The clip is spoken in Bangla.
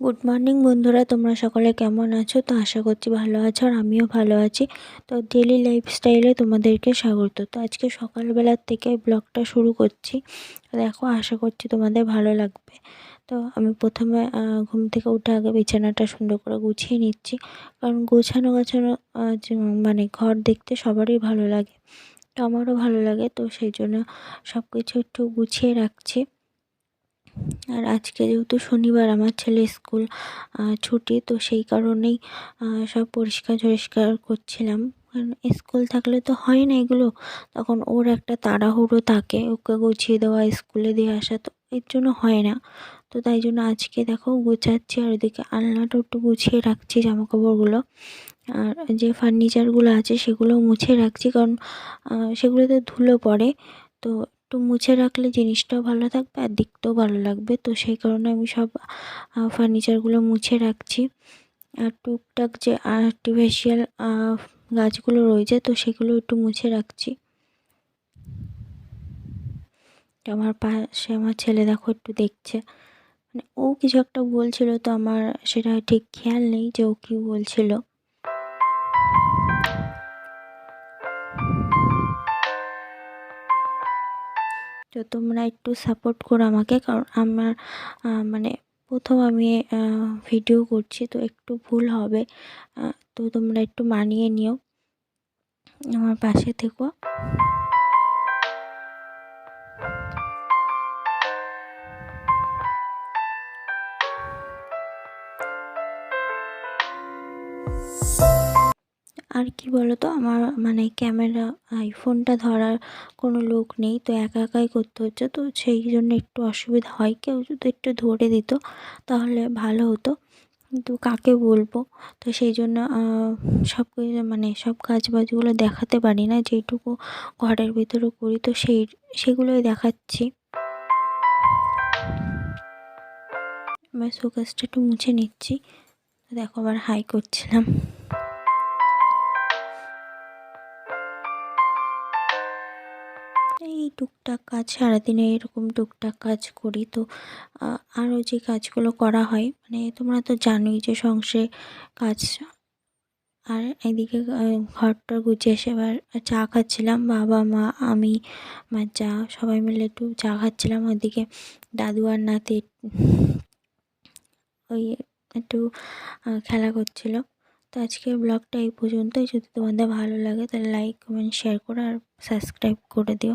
গুড মর্নিং বন্ধুরা, তোমরা সকলে কেমন আছো? তো আশা করছি ভালো আছো আর আমিও ভালো আছি। তো ডেলি লাইফস্টাইলে তোমাদেরকে স্বাগত। তো আজকে সকালবেলার থেকে ব্লগটা শুরু করছি। দেখো, আশা করছি তোমাদের ভালো লাগবে। তো আমি প্রথমে ঘুম থেকে উঠে আগে বিছানাটা সুন্দর করে গুছিয়ে নিচ্ছি। কারণ গোছানো গোছানো মানে ঘর দেখতে সবারই ভালো লাগে। তো আমারও ভালো লাগে, তো সেই জন্য সব কিছু একটু গুছিয়ে রাখছি। আর আজকে যেহেতু শনিবার, আমার ছেলে স্কুল ছুটি, তো সেই কারণেই সব পরিষ্কার ঝরিষ্কার করছিলাম। কারণ স্কুল থাকলে তো হয় না এগুলো। তখন ওর একটা তাড়াহুড়ো থাকে, ওকে গুছিয়ে দেওয়া, স্কুলে দিয়ে আসা, তো এর জন্য হয় না। তো তাই জন্য আজকে দেখো গুছাচ্ছি, আর ওদিকে আলনাটা একটু গুছিয়ে রাখছি জামা কাপড়গুলো আর যে ফার্নিচারগুলো আছে সেগুলো মুছে রাখছি, কারণ সেগুলোতে ধুলো পড়ে। তো একটু মুছে রাখলে জিনিসটাও ভালো থাকবে আর দেখতেও ভালো লাগবে। তো সেই কারণে আমি সব ফার্নিচারগুলো মুছে রাখছি। আর টুকটাক যে আর্টিফিশিয়াল গাছগুলো রয়েছে, তো সেগুলো একটু মুছে রাখছি। আমার পাশে আমার ছেলে দেখো একটু দেখছে। মানে ও কিছু একটা বলছিল, তো আমার সেটা ঠিক খেয়াল নেই যে ও কী বলছিল। তো তোমরা একটু সাপোর্ট করো আমাকে। কারণ আমার মানে প্রথম আমি ভিডিও করছি, তো একটু ভুল হবে। তো তোমরা একটু মানিয়ে নিও। আমার পাশে থেকো। আর কি বলো তো আমার মানে ক্যামেরা আইফোনটা ধরার কোনো লোক নেই, তো একা একাই করতে হচ্ছে। তো সেই জন্য একটু অসুবিধা হয়, কেউ যদি একটু ধরে দিত তাহলে ভালো হতো। কিন্তু কাকে বলব? তো সেই জন্য সব মানে সব কাজ বাজগুলো দেখাতে পারি না, যেটুকু ঘরের ভিতরে করি, তো সেই, সেগুলোই দেখাচ্ছি। আমার শোকেসটা একটু মুছে নিচ্ছি। দেখো, আবার হাই করছিলাম। এই টুকটাক কাজ, সারাদিনে এরকম টুকটাক কাজ করি। তো আরও যে কাজগুলো করা হয় মানে তোমরা তো জানোই যে সংসারে কাজ আর এদিকে ঘরটা গুছিয়ে এসে এবার চা খাচ্ছিলাম। বাবা, মা, আমি আমার যা, সবাই মিলে একটু চা খাচ্ছিলাম। ওইদিকে দাদু আর নাতি, ওই একটু খেলা করছিল। তো আজকের ব্লগটা এই পর্যন্তই। যদি তোমাদের ভালো লাগে তাহলে লাইক কমেন্ট শেয়ার করো আর সাবস্ক্রাইব করে দিও।